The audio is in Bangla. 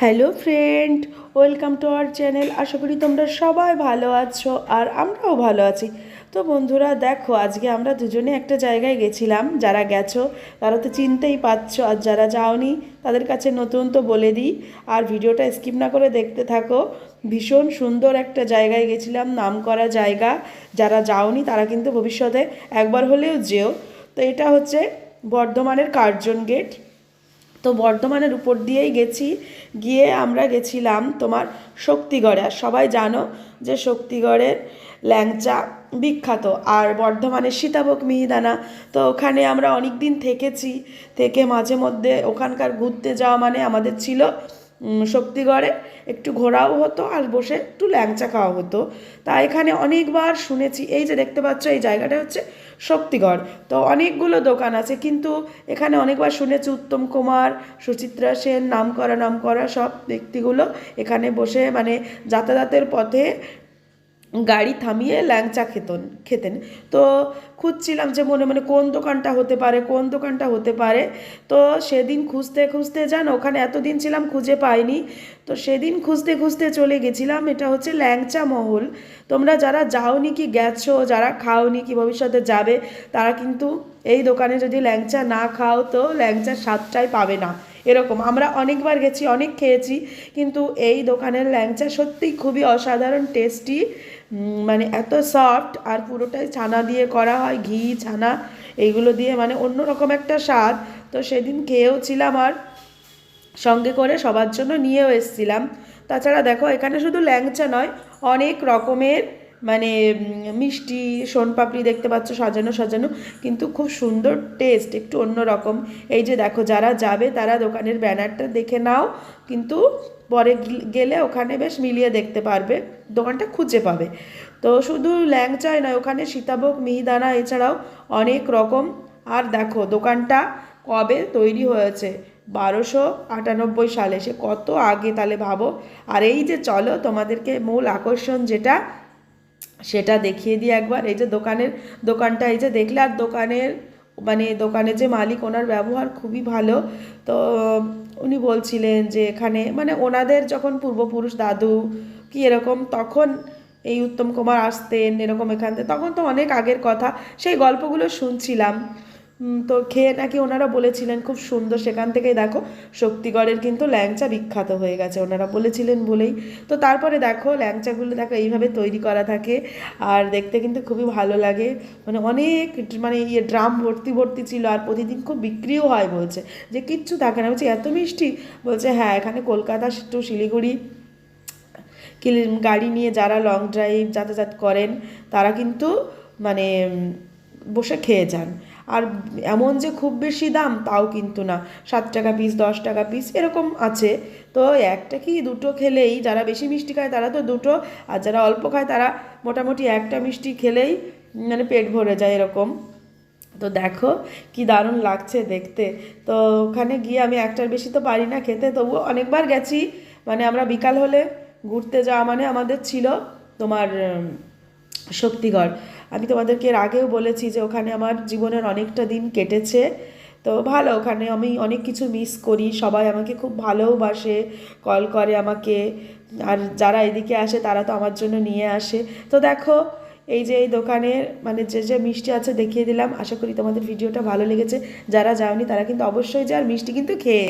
Hello friend, welcome to our channel. আশা করি তোমরা সবাই ভালো আছো আর আমরাও ভালো আছি। তো বন্ধুরা, দেখো, আজকে আমরা দুজনে একটা জায়গায় গেছিলাম, যারা গেছো তারা তো চিনতেই পারছ, আর যারা যাওনি তাদের কাছে নতুন তো বলে দিই। আর ভিডিওটা স্কিপ না করে দেখতে থাকো, ভীষণ সুন্দর একটা জায়গায় গেছিলাম নাম করা জায়গা। যারা যাওনি তারা কিন্তু ভবিষ্যতে একবার হলেও যেও। তো এটা হচ্ছে বর্ধমানের কার্জন গেট। তো বর্ধমানের উপর দিয়েই গেছি। গিয়ে আমরা গেছিলাম তোমার শক্তিগড়ে। আর সবাই জানো যে শক্তিগড়ের ল্যাংচা বিখ্যাত। আর বর্ধমানের সীতাভোগ মিহিদানা। তো ওখানে আমরা অনেক দিন থেকেছি। থেকে মাঝে মধ্যে ওখানকার ঘুরতে যাওয়া মানে আমাদের ছিল শক্তিগড়ে একটু ঘোরাও হতো আর বসে একটু ল্যাংচা খাওয়া হতো। তা এখানে অনেকবার শুনেছি, এই যে দেখতে পাচ্ছ এই জায়গাটা হচ্ছে শক্তিগড়। তো অনেকগুলো দোকান আছে, কিন্তু এখানে অনেকবার শুনেছি উত্তম কুমার, সুচিত্রা সেন নাম করা নাম করা সব ব্যক্তিগুলো এখানে বসে মানে যাতায়াতের পথে গাড়ি থামিয়ে ল্যাংচা খেতন, খেতেন। তো খুঁজছিলাম যে মনে মনে কোন দোকানটা হতে পারে, কোন দোকানটা হতে পারে। তো সেদিন খুঁজতে খুঁজতে যান ওখানে এতদিন ছিলাম খুঁজে পাইনি। তো সেদিন খুঁজতে খুঁজতে চলে গেছিলাম, এটা হচ্ছে ল্যাংচা মহল। তোমরা যারা যাওনি কি গেছো, যারা খাওনি কি ভবিষ্যতে যাবে, তারা কিন্তু এই দোকানে যদি ল্যাংচা না খাও তো ল্যাংচার স্বাদটাই পাবে না। এরকম। আমরা অনেকবার গেছি, অনেক খেয়েছি, কিন্তু এই দোকানের ল্যাংচা সত্যিই খুবই অসাধারণ টেস্টি মানে এত সফট আর পুরোটাই ছানা দিয়ে করা হয়, ঘি, ছানা, এইগুলো দিয়ে মানে অন্যরকম একটা স্বাদ। তো সেদিন খেয়েও ছিলাম আর সঙ্গে করে সবার জন্য নিয়েও এসেছিলাম। তাছাড়া দেখো, এখানে শুধু ল্যাংচা নয়, অনেক রকমের মানে মিষ্টি, সোনপাপড়ি দেখতে পাচ্ছ, সাজানো সাজানো, কিন্তু খুব সুন্দর টেস্ট একটু অন্য রকম এই যে দেখো, যারা যাবে তারা দোকানের ব্যানারটা দেখে নাও, কিন্তু পরে গেলে ওখানে বেশ মিলিয়ে দেখতে পারবে, দোকানটা খুঁজে পাবে। তো শুধু ল্যাংচাই নয়, ওখানে সীতাভোগ, মিহিদানা এছাড়াও অনেক রকম। আর দেখো, দোকানটা কবে তৈরি হয়েছে? বারোশো আটানব্বই সালে। সে কত আগে, তাহলে ভাবো। আর এই যে চলো, তোমাদেরকে মূল আকর্ষণ যেটা সেটা দেখিয়ে দিই একবার। এই যে দোকানের, দোকানটা এই যে দেখলে, আর দোকানের মানে দোকানের যে মালিক, ওনার ব্যবহার খুবই ভালো। তো উনি বলছিলেন যে এখানে মানে ওনাদের যখন পূর্বপুরুষ দাদু কি এরকম, তখন এই উত্তম কুমার আসতেন, এরকম এখান থেকে, তখন তো অনেক আগের কথা। সেই গল্পগুলো শুনছিলাম। তো খেয়ে নাকি ওনারা বলেছিলেন খুব সুন্দর, সেখান থেকেই দেখো, শক্তিগড়ের কিন্তু ল্যাংচা বিখ্যাত হয়ে গেছে, ওনারা বলেছিলেন বলেই। তো তারপরে দেখো, ল্যাংচাগুলো দেখো, এইভাবে তৈরি করা থাকে, আর দেখতে কিন্তু খুবই ভালো লাগে। মানে অনেক মানে ইয়ে ড্রাম ভর্তি ভর্তি ছিল, আর প্রতিদিন খুব বিক্রিও হয় বলছে। যে কিচ্ছু থাকে না, বলছে, এত মিষ্টি? বলছে হ্যাঁ এখানে কলকাতা টু শিলিগুড়ি গাড়ি নিয়ে যারা লং ড্রাইভ যাতায়াত করেন, তারা কিন্তু মানে বসে খেয়ে যান। আর এমন যে খুব বেশি দাম, তাও কিন্তু না। সাত টাকা পিস দশ টাকা পিস এরকম আছে। তো একটা কি দুটো খেলেই, যারা বেশি মিষ্টি খায় তারা তো দুটো, আর যারা অল্প খায় তারা মোটামুটি একটা মিষ্টি খেলেই মানে পেট ভরে যায় এরকম। তো দেখো কি দারুণ লাগছে দেখতে। তো ওখানে গিয়ে আমি একটার বেশি তো পারি না খেতে, তবুও অনেকবার গেছি। মানে আমরা বিকাল হলে ঘুরতে যাওয়া মানে আমাদের ছিল তোমার শক্তিগড়। আমি তোমাদেরকে এর আগেও বলেছি যে ওখানে আমার জীবনের অনেকটা দিন কেটেছে। তো ভালো, ওখানে আমি অনেক কিছু মিস করি। সবাই আমাকে খুব ভালোবাসে কল করে আমাকে। আর যারা এদিকে আসে, তারা তো আমার জন্য নিয়ে আসে। তো দেখো, এই যে এই দোকানের মানে যে যে মিষ্টি আছে দেখিয়ে দিলাম। আশা করি তোমাদের ভিডিওটা ভালো লেগেছে। যারা যাওনি, তারা কিন্তু অবশ্যই যায় আর মিষ্টি কিন্তু খেয়ে